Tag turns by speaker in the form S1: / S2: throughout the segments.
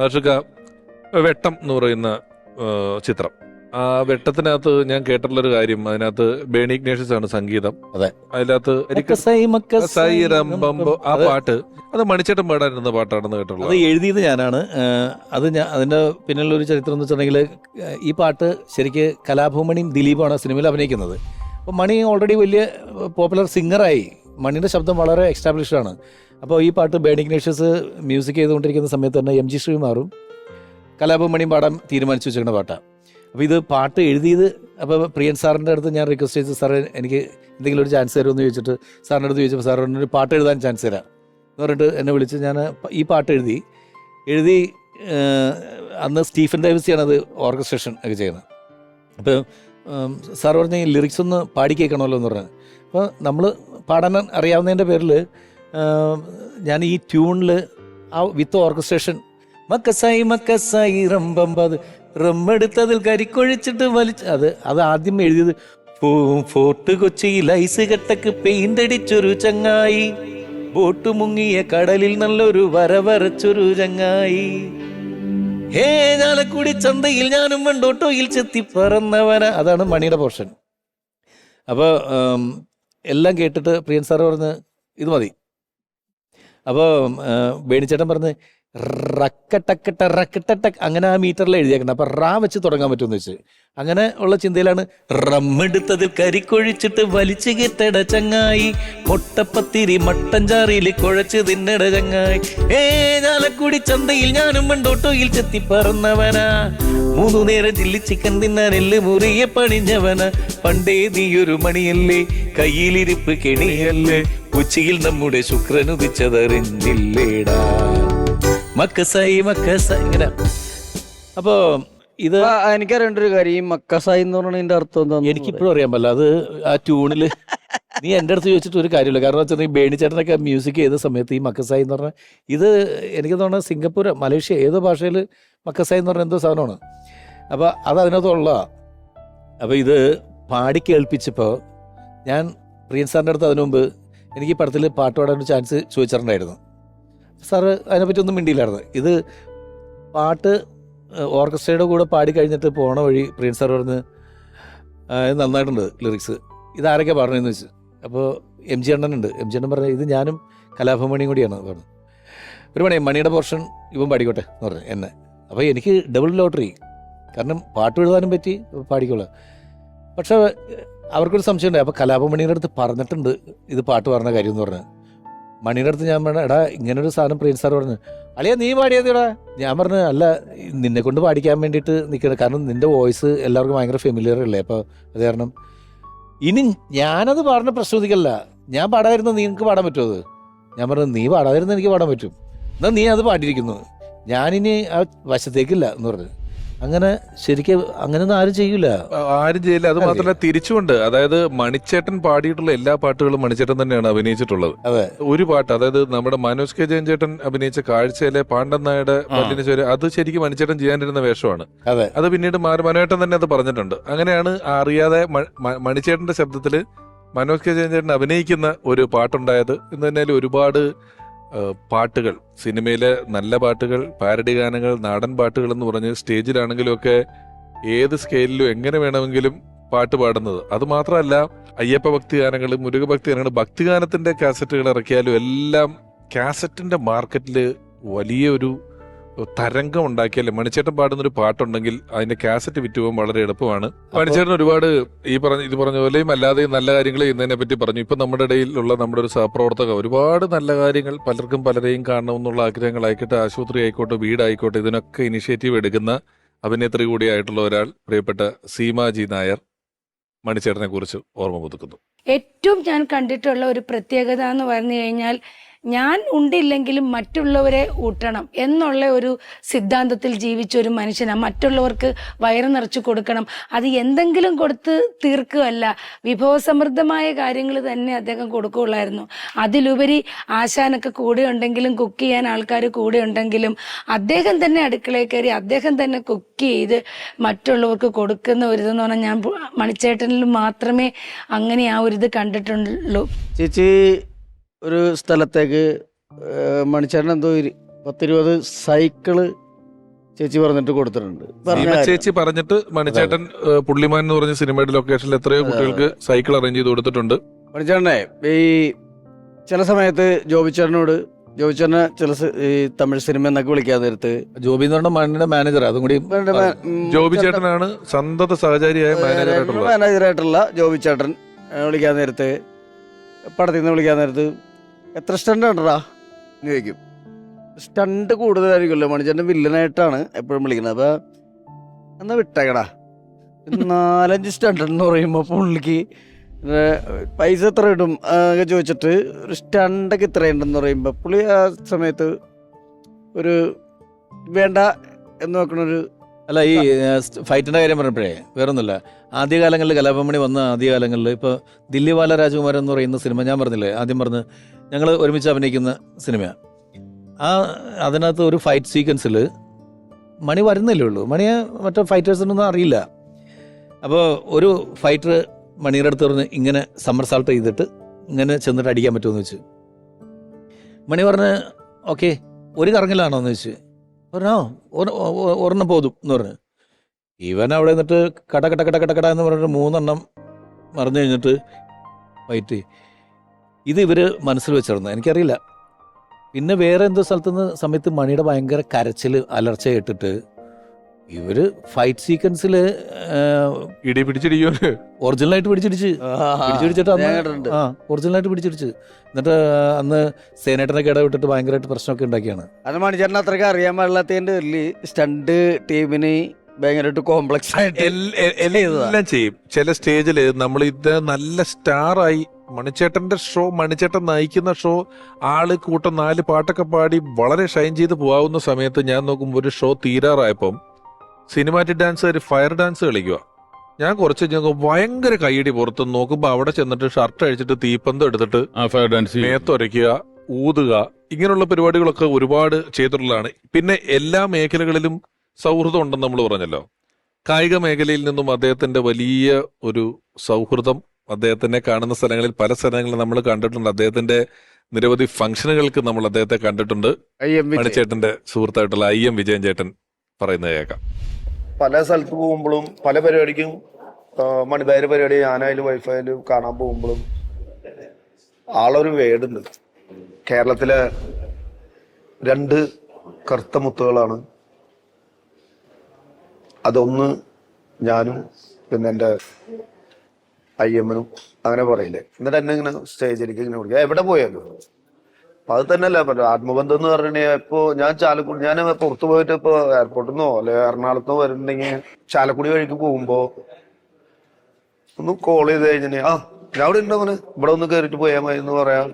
S1: ഹർഷിക വെട്ടം എന്ന് പറയുന്ന ചിത്രം. ആ വെട്ടത്തിനകത്ത് ഞാൻ കേട്ടിട്ടുള്ള ഒരു കാര്യം അതിനകത്ത് ബേണി ഇഗ്നേഷ്യസ് ആണ് സംഗീതം.
S2: അതെ.
S1: അതിനകത്ത് ആ പാട്ട്. അത് മണിച്ചേട്ടൻ പാടാനിരുന്ന പാട്ടാണെന്ന്
S2: അത്
S1: കേട്ടുള്ളത്
S2: എഴുതിയത് ഞാനാണ്. അത് ഞാൻ അതിന്റെ പിന്നിലുള്ള ഒരു ചരിത്രം എന്ന് വെച്ചിട്ടുണ്ടെങ്കിൽ ഈ പാട്ട് ശരിക്ക് കലാഭൂമണിയും ദിലീപാണ് ആ സിനിമയിൽ അഭിനയിക്കുന്നത്. അപ്പോൾ മണി ഓൾറെഡി വലിയ പോപ്പുലർ സിംഗറായി മണിയുടെ ശബ്ദം വളരെ എക്സ്റ്റാബ്ലിഷ്ഡ് ആണ്. അപ്പോൾ ഈ പാട്ട് ബേണി ഇഗ്നേഷ്യസ് മ്യൂസിക് ചെയ്തുകൊണ്ടിരിക്കുന്ന സമയത്ത് തന്നെ എം ജി ശ്രീമാറും കലാപമണിയും പാടാൻ തീരുമാനിച്ചു വെച്ചിരിക്കുന്ന പാട്ടാണ് അപ്പോൾ ഇത് പാട്ട് എഴുതിയത് അപ്പോൾ പ്രിയൻ സാറിന്റെ അടുത്ത് ഞാൻ റിക്വസ്റ്റ് ചെയ്തു സാറേ എനിക്ക് എന്തെങ്കിലും ഒരു ചാൻസ് തരുമെന്ന് ചോദിച്ചിട്ട് സാറിന്റെ അടുത്ത് ചോദിച്ചപ്പോൾ സാർ ഒരു പാട്ട് എഴുതാൻ ചാൻസ് തരാം. എന്ന് പറഞ്ഞിട്ട് എന്നെ വിളിച്ച് ഞാൻ ഈ പാട്ട് എഴുതി എഴുതി അന്ന് സ്റ്റീഫൻ ഡേവിസിയാണ് അത് ഓർക്കസ്ട്രേഷൻ ഒക്കെ ചെയ്യുന്നത്. അപ്പോൾ സാർ പറഞ്ഞ ഈ ലിറിക്സ് ഒന്ന് പാടി കേൾക്കണമല്ലോ എന്ന് പറഞ്ഞു. അപ്പോൾ നമ്മൾ പാടാൻ അറിയാവുന്നതിന്റെ പേരിൽ ഞാൻ ഈ ട്യൂണിൽ ആ വിത്ത് ഓർക്കസ്ട്രേഷൻ മക്കസായി മക്കസായി റമ്പമ്പത് റമ്മെടുത്തതിൽ കരിക്കൊഴിച്ചിട്ട് വലിച്ച് അത് അത് ആദ്യം എഴുതിയത് ഫോർട്ട് കൊച്ചിയിൽ ഐസ് കെട്ടക്ക് പെയിന്റ് അടിച്ചൊരു ചങ്ങായി ബോട്ട് മുങ്ങിയ കടലിൽ നല്ലൊരു വര വരച്ചൊരു ചങ്ങായി. ഹേ ഞാലക്കുടി ചന്തയിൽ ഞാനും വണ്ടോട്ടോയിൽ ചെത്തി പറന്നവന അതാണ് മണിയുടെ പോർഷൻ. അപ്പോൾ എല്ലാം കേട്ടിട്ട് പ്രിയൻ സാർ പറഞ്ഞ് ഇത് മതി. അപ്പോൾ വേണിച്ചേട്ടൻ പറഞ്ഞ് റക്കട്ടക്കട്ട റക്കട്ടട്ട അങ്ങനെ ആ മീറ്ററിൽ എഴുതിയേക്കണം അപ്പൊ റാ വെച്ച് തുടങ്ങാൻ പറ്റുമെന്ന് വെച്ച്. അങ്ങനെ ഉള്ള ചിന്തയിലാണ് റമ്മെടുത്തതിൽ കരിക്കൊഴിച്ചിട്ട് വലിച്ചു കെട്ടട ചങ്ങായി മുട്ടപ്പത്തിരി മട്ടഞ്ചാറിയിൽ കുഴച്ച് തിന്നട ചങ്ങായി. ഏ ഞാലക്കുടി ചന്തയിൽ ഞാനും മണ്ടോട്ടോയിൽ ചെത്തി പറന്നവനാ. മൂന്നു നേരം ചില്ലി ചിക്കൻ തിന്നാൻ എല്ല് മുറിയെ പണിഞ്ഞവന പണ്ടേ നീയൊരു മണിയല്ലേ. കയ്യിലിരിപ്പ് കെണിയല്ലേ. ഉച്ചയിൽ നമ്മുടെ ശുക്രനുദിച്ചതറിഞ്ഞില്ലേടാ മക്കസായി മക്കസായി. ഇങ്ങനെ. അപ്പോ ഇത്
S3: എനിക്കറിയേണ്ട ഒരു കാര്യം ഈ മക്കസായി എന്ന് പറഞ്ഞതിന്റെ അർത്ഥം എന്താ
S2: എനിക്കിപ്പോഴും അറിയാൻ പറ്റില്ല. അത് ആ ട്യൂണിൽ നീ എന്റെ അടുത്ത് ചോദിച്ചിട്ട് ഒരു കാര്യമില്ല. കാരണം വെച്ചാൽ നീ ബേണിച്ചേട്ടനൊക്കെ മ്യൂസിക് ചെയ്ത സമയത്ത് ഈ മക്കസായി എന്ന് പറഞ്ഞാൽ ഇത് എനിക്ക് തോന്നുന്നത് സിംഗപ്പൂർ മലേഷ്യ ഏതോ ഭാഷയിൽ മക്കസായി എന്ന് പറഞ്ഞ എന്തോ സാധനമാണ്. അപ്പോൾ അത് അതിനകത്തുള്ള അപ്പോൾ ഇത് പാടി കേൾപ്പിച്ചപ്പോൾ ഞാൻ പ്രിയൻ സാറിന്റെ അടുത്ത് അതിനു മുമ്പ് എനിക്ക് പടത്തിൽ പാട്ട് പാടാൻ ചാൻസ് ചോദിച്ചിട്ടുണ്ടായിരുന്നു. സാറ് അതിനെപ്പറ്റി ഒന്നും മിണ്ടിയില്ലായിരുന്നു. ഇത് പാട്ട് ഓർക്കസ്ട്രയുടെ കൂടെ പാടി കഴിഞ്ഞിട്ട് പോണ വഴി പ്രിയൻ സാർ പറഞ്ഞ് "ആ, നന്നായിട്ടുണ്ട് ലിറിക്സ് ഇതാരൊക്കെ പറഞ്ഞതെന്ന് വെച്ച് അപ്പോൾ എം ജി അണ്ണനുണ്ട്. എം ജി അണ്ണൻ പറഞ്ഞു ഇത് ഞാനും കലാഭമണിയും കൂടിയാണ് പറഞ്ഞു. ഒരു മണി മണിയുടെ പോർഷൻ ഇവൻ പാടിക്കോട്ടെ എന്ന് പറഞ്ഞു എന്നെ. അപ്പോൾ എനിക്ക് ഡബിൾ ലോട്ടറി കാരണം പാട്ട് എഴുതാനും പറ്റി പാടിക്കോളാം. പക്ഷേ അവർക്കൊരു സംശയമുണ്ട്. അപ്പോൾ കലാപമണിയുടെ അടുത്ത് പറഞ്ഞിട്ടുണ്ട് ഇത് പാട്ട് പറഞ്ഞ കാര്യം എന്ന് പറഞ്ഞു. മണിയുടെ അടുത്ത് ഞാൻ പറഞ്ഞു എടാ ഇങ്ങനൊരു സാധനം പ്രിയൻ സാർ പറഞ്ഞു. അളിയാ നീ പാടിയതെടാ. ഞാൻ പറഞ്ഞു അല്ല നിന്നെ കൊണ്ട് പാടിക്കാൻ വേണ്ടിയിട്ട് നിൽക്കുന്നത് കാരണം നിന്റെ വോയിസ് എല്ലാവർക്കും ഭയങ്കര ഫെമിലിയർ അല്ലേ? അപ്പോൾ അത് കാരണം ഇനി ഞാനത് പാടുന്ന പ്രശ്നത്തിക്കല്ല ഞാൻ പാടാതിരുന്ന നിനക്ക് പാടാൻ പറ്റുമോ അത്? ഞാൻ പറഞ്ഞു നീ പാടാതിരുന്ന എനിക്ക് പാടാൻ പറ്റും. എന്നാൽ നീ അത് പാടിയിരിക്കുന്നു. ഞാനിനി ആ വശത്തേക്കില്ല എന്ന് പറഞ്ഞു. അങ്ങനെ ശരിക്കും അങ്ങനെയൊന്നും ആരും ചെയ്യൂല.
S1: ആരും ചെയ്യില്ല. അത് മാത്രമല്ല തിരിച്ചുകൊണ്ട് അതായത് മണിച്ചേട്ടൻ പാടിയിട്ടുള്ള എല്ലാ പാട്ടുകളും മണിച്ചേട്ടൻ തന്നെയാണ് അഭിനയിച്ചിട്ടുള്ളത്.
S2: അതെ.
S1: ഒരു പാട്ട് അതായത് നമ്മുടെ മനോജ് കെ ജയൻ ചേട്ടൻ അഭിനയിച്ച കാഴ്ചയിലെ പാണ്ഡൻ നായുടെ. പല്ലിന് ചോര അത് ശരിക്കും മണിച്ചേട്ടൻ ചെയ്യാനിരുന്ന വേഷമാണ്.
S2: അതെ.
S1: അത് പിന്നീട് മനോട്ടൻ തന്നെ അത് പറഞ്ഞിട്ടുണ്ട്. അങ്ങനെയാണ് അറിയാതെ മണിച്ചേട്ടന്റെ ശബ്ദത്തിൽ മനോജ് കെ ജയൻ ചേട്ടൻ അഭിനയിക്കുന്ന ഒരു പാട്ടുണ്ടായത്. എന്ന് തന്നെ ഒരുപാട് പാട്ടുകൾ. സിനിമയിലെ നല്ല പാട്ടുകൾ പാരഡി ഗാനങ്ങൾ നാടൻ പാട്ടുകൾ എന്ന് പറഞ്ഞ് സ്റ്റേജിലാണെങ്കിലും ഒക്കെ ഏത് സ്കെയിലിലും എങ്ങനെ വേണമെങ്കിലും പാട്ട് പാടുന്നത്. അത് മാത്രമല്ല അയ്യപ്പ ഭക്തി ഗാനങ്ങൾ മുരുക ഭക്തി ഗാനങ്ങൾ ഭക്തിഗാനത്തിന്റെ കാസറ്റുകൾ ഇറക്കിയാലും എല്ലാം കാസറ്റിന്റെ മാർക്കറ്റിൽ വലിയൊരു തരംഗം ഉണ്ടാക്കിയല്ലേ മണിച്ചേട്ടൻ പാടുന്ന ഒരു പാട്ടുണ്ടെങ്കിൽ അതിന്റെ കാസറ്റ് വിറ്റ് പോകാൻ വളരെ എളുപ്പമാണ്. മണിച്ചേട്ടൻ ഒരുപാട് ഈ പറഞ്ഞ ഇത് പറഞ്ഞ പോലെയും അല്ലാതെയും നല്ല കാര്യങ്ങൾ ചെയ്യുന്നതിനെ പറ്റി പറഞ്ഞു. ഇപ്പൊ നമ്മുടെ ഇടയിലുള്ള നമ്മുടെ ഒരു സഹപ്രവർത്തക ഒരുപാട് നല്ല കാര്യങ്ങൾ പലർക്കും പലരെയും കാണണമെന്നുള്ള ആഗ്രഹങ്ങളായിക്കോട്ടെ ആശുപത്രി ആയിക്കോട്ടെ വീടായിക്കോട്ടെ ഇതിനൊക്കെ ഇനിഷ്യേറ്റീവ് എടുക്കുന്ന അഭിനേത്രി കൂടിയായിട്ടുള്ള ഒരാൾ പ്രിയപ്പെട്ട സീമാജി നായർ മണിച്ചേട്ടനെ കുറിച്ച് ഓർമ്മ പുതുക്കുന്നു.
S4: ഏറ്റവും ഞാൻ കണ്ടിട്ടുള്ള ഒരു പ്രത്യേകത എന്ന് പറഞ്ഞു കഴിഞ്ഞാൽ ഞാൻ ഉണ്ടില്ലെങ്കിലും മറ്റുള്ളവരെ ഊട്ടണം എന്നുള്ള ഒരു സിദ്ധാന്തത്തിൽ ജീവിച്ച ഒരു മനുഷ്യനാണ് മറ്റുള്ളവർക്ക് വയറ് നിറച്ചു കൊടുക്കണം. അത് എന്തെങ്കിലും കൊടുത്ത് തീർക്കുകയല്ല. വിഭവസമൃദ്ധമായ കാര്യങ്ങൾ തന്നെ അദ്ദേഹം കൊടുക്കുകയുള്ളായിരുന്നു. അതിലുപരി ആശാനൊക്കെ കൂടെ ഉണ്ടെങ്കിലും കുക്ക് ചെയ്യാൻ ആൾക്കാർ കൂടെ ഉണ്ടെങ്കിലും അദ്ദേഹം തന്നെ അടുക്കളയിൽ കയറി അദ്ദേഹം തന്നെ കുക്ക് ചെയ്ത് മറ്റുള്ളവർക്ക് കൊടുക്കുന്ന ഒരു ഇതെന്ന് പറഞ്ഞാൽ ഞാൻ മണിച്ചേട്ടനിൽ മാത്രമേ അങ്ങനെ ആ ഒരു ഇത് കണ്ടിട്ടുള്ളൂ.
S3: ചേച്ചി ഒരു സ്ഥലത്തേക്ക് മണിച്ചേട്ടൻ എന്തോ പത്തിരുപത് സൈക്കിൾ ചേച്ചി പറഞ്ഞിട്ട് കൊടുത്തിട്ടുണ്ട്.
S1: ചേച്ചി പറഞ്ഞിട്ട് മണിച്ചേട്ടൻ പുള്ളിമാൻ എന്ന് പറഞ്ഞ സിനിമയുടെ ലൊക്കേഷനിൽ എത്രയോ കുട്ടികൾക്ക് സൈക്കിൾ അറേഞ്ച് ചെയ്ത് കൊടുത്തിട്ടുണ്ട്.
S3: മണിച്ചേട്ടനെ ഈ ചില സമയത്ത് ജോബിച്ചേട്ടനോട് ജോബിച്ചേട്ടനെ ചില ഈ തമിഴ് സിനിമ എന്നൊക്കെ വിളിക്കാൻ നേരത്ത്
S2: ജോബി എന്ന് പറഞ്ഞ മണ്ണിന്റെ മാനേജർ അതും കൂടി
S1: ജോബിച്ചേട്ടനാണ് സന്തത സഹചാരിയായ
S3: മാനേജറായിട്ടുള്ള മാനേജറായിട്ടുള്ള ജോബിച്ചേട്ടൻ വിളിക്കാൻ നേരത്ത് പടത്തിൽ നിന്ന് വിളിക്കാൻ നേരത്ത് എത്ര സ്റ്റണ്ട് ഉണ്ടടാ? എന്ന് ചോദിക്കും. സ്റ്റണ്ട് കൂടുതലായിരിക്കുമല്ലോ മണിച്ചേട്ടൻ വില്ലനായിട്ടാണ് എപ്പോഴും വിളിക്കുന്നത്. അപ്പൊ എന്നാ വിട്ടേക്കടാ. നാലഞ്ച് സ്റ്റണ്ട് എന്ന് പറയുമ്പോൾ പുള്ളിക്ക് പൈസ എത്ര ഇടും ഒക്കെ ചോദിച്ചിട്ട് ഒരു സ്റ്റണ്ടൊക്കെ ഇത്ര ഉണ്ടെന്ന് പറയുമ്പോൾ പുള്ളി ആ സമയത്ത് ഒരു വേണ്ട എന്ന് നോക്കണൊരു
S2: അല്ല ഈ ഫൈറ്റിന്റെ കാര്യം പറഞ്ഞപ്പോഴേ വേറൊന്നുമില്ല. ആദ്യകാലങ്ങളിൽ കലാപമണി വന്ന ആദ്യകാലങ്ങളിൽ ഇപ്പോൾ ദില്ലിവാല രാജകുമാരൻ എന്ന് പറയുന്ന സിനിമ ഞാൻ പറഞ്ഞില്ലേ ആദ്യം പറഞ്ഞ് ഞങ്ങൾ ഒരുമിച്ച് അഭിനയിക്കുന്ന സിനിമയാണ് ആ അതിനകത്ത് ഒരു ഫൈറ്റ് സീക്വൻസിൽ മണി വരുന്നില്ലേ ഉള്ളൂ. മണിയെ മറ്റേ ഫൈറ്റേഴ്സിനൊന്നും അറിയില്ല. അപ്പോൾ ഒരു ഫൈറ്റർ മണിയുടെ അടുത്ത് പറഞ്ഞ് ഇങ്ങനെ സമ്മർ സാൾട്ട് ചെയ്തിട്ട് ഇങ്ങനെ ചെന്നിട്ട് അടിക്കാൻ പറ്റുമെന്ന് വെച്ച് മണി പറഞ്ഞ് ഓക്കെ ഒരു കറങ്ങലാണോ? എന്ന് വെച്ച് ഒരെണ്ണം പോതും എന്ന് പറഞ്ഞു. ഇവൻ അവിടെ നിന്നിട്ട് കട കട കട കട കട എന്ന് പറഞ്ഞിട്ട് മൂന്നെണ്ണം മറന്നു കഴിഞ്ഞിട്ട് വൈറ്റ്. ഇത് ഇവർ മനസ്സിൽ വെച്ചിരുന്നു. എനിക്കറിയില്ല. പിന്നെ വേറെ എന്തോ സ്ഥലത്തുനിന്ന് സമയത്ത് മണിയുടെ ഭയങ്കര കരച്ചിൽ അലർച്ച കേട്ടിട്ട് ഇവർ ഫൈറ്റ് സീക്വൻസിൽ
S1: ഇടി പിടിച്ചിടിയോന്
S2: ഒറിജിനലായിട്ട് പിടിച്ചിടിച്ച്. പിടിച്ചിടിച്ചിട്ട് അന്ന് ഒറിജിനലായിട്ട് പിടിച്ചിടിച്ച്. എന്നിട്ട് അന്ന് സേനേട്ടനൊക്കെ ഇടവിട്ടിട്ട് ഭയങ്കരമായിട്ട് പ്രശ്നമൊക്കെ ഉണ്ടാക്കിയാണ്.
S3: അത് ചേട്ടൻ അത്രയ്ക്ക് അറിയാൻ പാടില്ലാത്തതിന്റെ പേരിൽ സ്റ്റണ്ട് ടീമിന് ഭയങ്കരമായിട്ട് കോംപ്ലക്സ് ആയിട്ട്
S1: എല്ലാം ചെയ്യും. ചില സ്റ്റേജിൽ നമ്മൾ ഇത് നല്ല സ്റ്റാറായി മണിച്ചേട്ടന്റെ ഷോ മണിച്ചേട്ടൻ നയിക്കുന്ന ഷോ ആൾ കൂട്ടം നാല് പാട്ടൊക്കെ പാടി വളരെ ഷൈൻ ചെയ്ത് പോകാവുന്ന സമയത്ത് ഞാൻ നോക്കുമ്പോൾ ഒരു ഷോ തീരാറായപ്പം സിനിമാറ്റിക് ഡാൻസ് ഒരു ഫയർ ഡാൻസ് കളിക്കുക. ഞാൻ കുറച്ച് ഭയങ്കര കൈയടി പുറത്ത് നോക്കുമ്പോൾ അവിടെ ചെന്നിട്ട് ഷർട്ട് അഴിച്ചിട്ട് തീപ്പന്തം എടുത്തിട്ട്
S5: ആ ഫയർ ഡാൻസ്.
S1: മേത്തൊരയ്ക്കുക ഊതുക ഇങ്ങനെയുള്ള പരിപാടികളൊക്കെ ഒരുപാട് ചെയ്തിട്ടുള്ളതാണ്. പിന്നെ എല്ലാ മേഖലകളിലും സൗഹൃദം ഉണ്ടെന്ന് നമ്മൾ പറഞ്ഞല്ലോ. കായിക മേഖലയിൽ നിന്നും അദ്ദേഹത്തിന്റെ വലിയ ഒരു സൗഹൃദം അദ്ദേഹത്തിനെ കാണുന്ന സ്ഥലങ്ങളിൽ പല സ്ഥലങ്ങളിൽ നമ്മൾ കണ്ടിട്ടുണ്ട്. അദ്ദേഹത്തിന്റെ നിരവധി ഫംഗ്ഷനുകൾക്ക് നമ്മൾ അദ്ദേഹത്തെ കണ്ടിട്ടുണ്ട്. മണിച്ചേട്ടന്റെ സുഹൃത്തായിട്ടുള്ള ഐ എം വിജയൻ ചേട്ടൻ പറയുന്നത് കേൾക്കാം.
S6: പല സ്ഥലത്ത് പോകുമ്പോഴും പല പരിപാടിക്കും മണിബാര് പരിപാടി ഞാനായാലും വൈഫായാലും കാണാൻ പോകുമ്പോഴും ആളൊരു വേടുണ്ട്. കേരളത്തിലെ രണ്ട് കറുത്ത മുത്തുകളാണ്. അതൊന്ന് ഞാനും പിന്നെ എന്റെ അയ്യമ്മനും അങ്ങനെ പറയില്ലേ. എന്നിട്ട് എന്നെ ഇങ്ങനെ സ്റ്റേജിലേക്ക് ഇങ്ങനെ വിളിക്കുക എവിടെ പോയാലും അത് തന്നെയല്ലേ പറ്റും ആത്മബന്ധം എന്ന് പറഞ്ഞിട്ടുണ്ടെങ്കിൽ ഇപ്പൊ ഞാൻ ചാലക്കുടി ഞാൻ പുറത്തു പോയിട്ട് ഇപ്പൊ എയർപോർട്ടിൽ നിന്നോ അല്ലെ എറണാകുളത്തോ വരുന്നുണ്ടെങ്കിൽ ചാലക്കുടി വഴിക്ക് പോകുമ്പോ ഒന്ന് കോൾ ചെയ്ത് കഴിഞ്ഞാൽ ആ ഞാൻ അവിടെ ഉണ്ടോന്ന് ഇവിടെ ഒന്ന് കയറിയിട്ട് പോയാൽ മതി എന്ന് പറയാൻ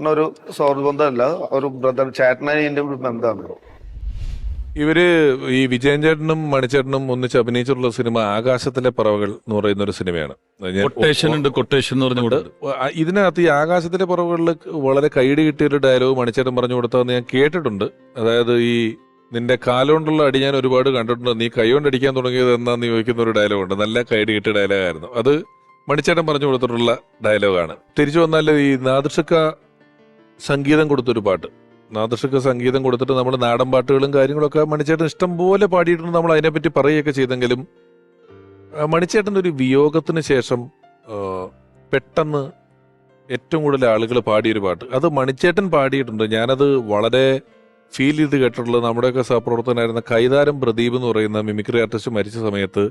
S6: ഒരു സൗഹൃദ ബന്ധമല്ല ഒരു ബ്രദർ ചേട്ടനായി എന്റെ ബന്ധമാണല്ലോ ബന്ധമാണ്.
S1: ഇവർ ഈ വിജയൻ ചേട്ടനും മണിച്ചേട്ടനും ഒന്നിച്ച് അഭിനയിച്ചിട്ടുള്ള സിനിമ ആകാശത്തിലെ പറവകൾ എന്ന് പറയുന്ന ഒരു സിനിമയാണ്
S5: കൊട്ടേഷൻ ഉണ്ട് കൊട്ടേഷൻ എന്ന് പറഞ്ഞുകൊണ്ട് കൂടെ
S1: ഇതിനകത്ത് ഈ ആകാശത്തിലെ പറവുകളിൽ വളരെ കൈഡി കിട്ടിയ ഒരു ഡയലോഗ് മണിച്ചേട്ടൻ പറഞ്ഞു കൊടുത്തതെന്ന് ഞാൻ കേട്ടിട്ടുണ്ട്. അതായത് ഈ നിന്റെ കാലുകൊണ്ടുള്ള അടി ഞാൻ ഒരുപാട് കണ്ടിട്ടുണ്ട്. നീ കൈകൊണ്ട് അടിക്കാൻ തുടങ്ങിയത് എന്നാന്ന് ചോദിക്കുന്ന ഒരു ഡയലോഗ് ഉണ്ട്. നല്ല കൈഡി കിട്ടിയ ഡയലോഗായിരുന്നു അത് മണിച്ചേട്ടൻ പറഞ്ഞു കൊടുത്തിട്ടുള്ള ഡയലോഗാണ് തിരിച്ചു വന്നാൽ ഈ നാദൃഷക്ക സംഗീതം കൊടുത്തൊരു പാട്ട്. നാദൃഷക്ക സംഗീതം കൊടുത്തിട്ട് നമ്മൾ നാടൻ പാട്ടുകളും കാര്യങ്ങളൊക്കെ മണിച്ചേട്ടൻ ഇഷ്ടം പോലെ പാടിയിട്ടുണ്ട്. നമ്മൾ അതിനെപ്പറ്റി പറയുകയൊക്കെ ചെയ്തെങ്കിലും മണിച്ചേട്ടന്റെ ഒരു വിയോഗത്തിന് ശേഷം പെട്ടെന്ന് ഏറ്റവും കൂടുതൽ ആളുകൾ പാടിയൊരു പാട്ട്. അത് മണിച്ചേട്ടൻ പാടിയിട്ടുണ്ട്. ഞാനത് വളരെ ഫീൽ ചെയ്ത് കേട്ടിട്ടുള്ളത് നമ്മുടെയൊക്കെ സഹപ്രവർത്തകനായിരുന്ന കൈതാരം പ്രദീപ് എന്ന് പറയുന്ന മിമിക്രി ആർട്ടിസ്റ്റ് മരിച്ച സമയത്ത്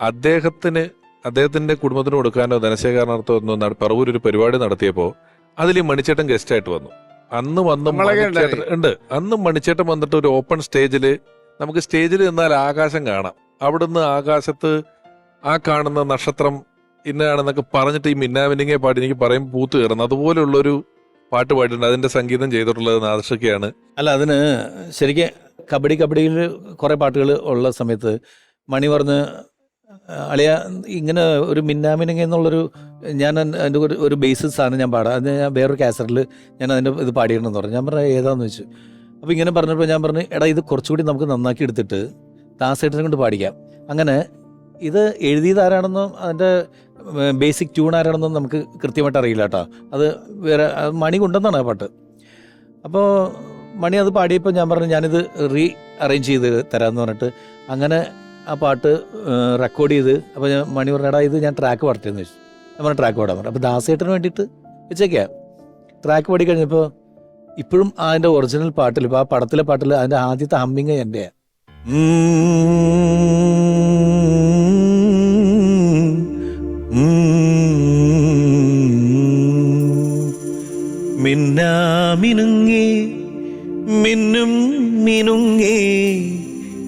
S1: അദ്ദേഹത്തിന് അദ്ദേഹത്തിന്റെ കുടുംബത്തിന് കൊടുക്കാനോ ധനശേഖരണാർത്ഥോ ഒന്നോ പറവൂർ ഒരു പരിപാടി നടത്തിയപ്പോൾ അതിൽ മണിച്ചേട്ടൻ ഗസ്റ്റായിട്ട് വന്നു. അന്ന് വന്ന് ഉണ്ട്. അന്ന് മണിച്ചേട്ടൻ വന്നിട്ട് ഒരു ഓപ്പൺ സ്റ്റേജിൽ നമുക്ക് സ്റ്റേജിൽ നിന്നാൽ ആകാശം കാണാം. അവിടുന്ന് ആകാശത്ത് ആ കാണുന്ന നക്ഷത്രം ഇന്നാണെന്നൊക്കെ പറഞ്ഞിട്ട് ഈ മിന്നാമിനിങ്ങെ പാട്ട് എനിക്ക് പറയും പൂത്ത് കയറുന്നു. അതുപോലുള്ളൊരു പാട്ട് പാടിയിട്ടുണ്ട്. അതിന്റെ സംഗീതം ചെയ്തിട്ടുള്ളത് നാദർഷക്കയാണ്
S2: അല്ല അതിന് ശരിക്കും കബഡി കബഡിയിൽ കുറേ പാട്ടുകൾ ഉള്ള സമയത്ത് മണി പറഞ്ഞ് അളിയ ഇങ്ങനെ ഒരു മിന്നാമിനങ്ങ എന്നുള്ളൊരു ഞാൻ അതിന്റെ ഒരു ഒരു ബേസിസ് ആണ് ഞാൻ പാടാം. അത് ഞാൻ വേറൊരു കാസറ്റിൽ ഞാൻ അതിന്റെ ഇത് പാടിയിടണമെന്ന് പറഞ്ഞു. ഞാൻ പറഞ്ഞു ഏതാന്ന് വെച്ചു അപ്പോൾ ഇങ്ങനെ പറഞ്ഞപ്പോൾ ഞാൻ പറഞ്ഞു എടാ ഇത് കുറച്ചുകൂടി നമുക്ക് നന്നാക്കി എടുത്തിട്ട് ദാസേട്ടനെ കൊണ്ട് പാടിക്കാം. അങ്ങനെ ഇത് എഴുതിയത് ആരാണെന്നും അതിന്റെ ബേസിക് ട്യൂൺ ആരാണെന്നും നമുക്ക് കൃത്യമായിട്ട് അറിയില്ല കേട്ടോ. അത് വേറെ മണി കൊണ്ടെന്നാണ് ആ പാട്ട്. അപ്പോൾ മണി അത് പാടിയപ്പോൾ ഞാൻ പറഞ്ഞു ഞാനിത് റീ അറേഞ്ച് ചെയ്ത് തരാമെന്ന് പറഞ്ഞിട്ട്. അങ്ങനെ ആ പാട്ട് റെക്കോർഡ് ചെയ്ത് അപ്പോൾ ഞാൻ മണി പറഞ്ഞടാ ഇത് ഞാൻ ട്രാക്ക് പാടത്തേന്ന് വെച്ചു ഞാൻ പറഞ്ഞു ട്രാക്ക് പാടാൻ പറഞ്ഞു അപ്പോൾ ദാസേട്ടന് വേണ്ടിയിട്ട് വെച്ചേക്കാം. ട്രാക്ക് പാടി കഴിഞ്ഞപ്പോൾ ഇപ്പോഴും അതിന്റെ ഒറിജിനൽ പാട്ടിൽ ഇപ്പോൾ ആ പടത്തിലെ പാട്ടിൽ അതിന്റെ ആദ്യത്തെ ഹമ്മിങ് എന്റെ. മിന്നാമിനുങ്ങി മിന്നും മിനുങ്ങി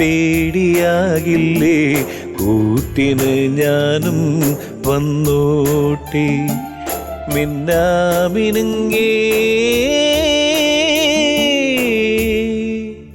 S2: പേടിയാകില്ലേ? കൂട്ടിന് ഞാനും വന്നോട്ടെ. മിന്നാമിനുങ്ങേ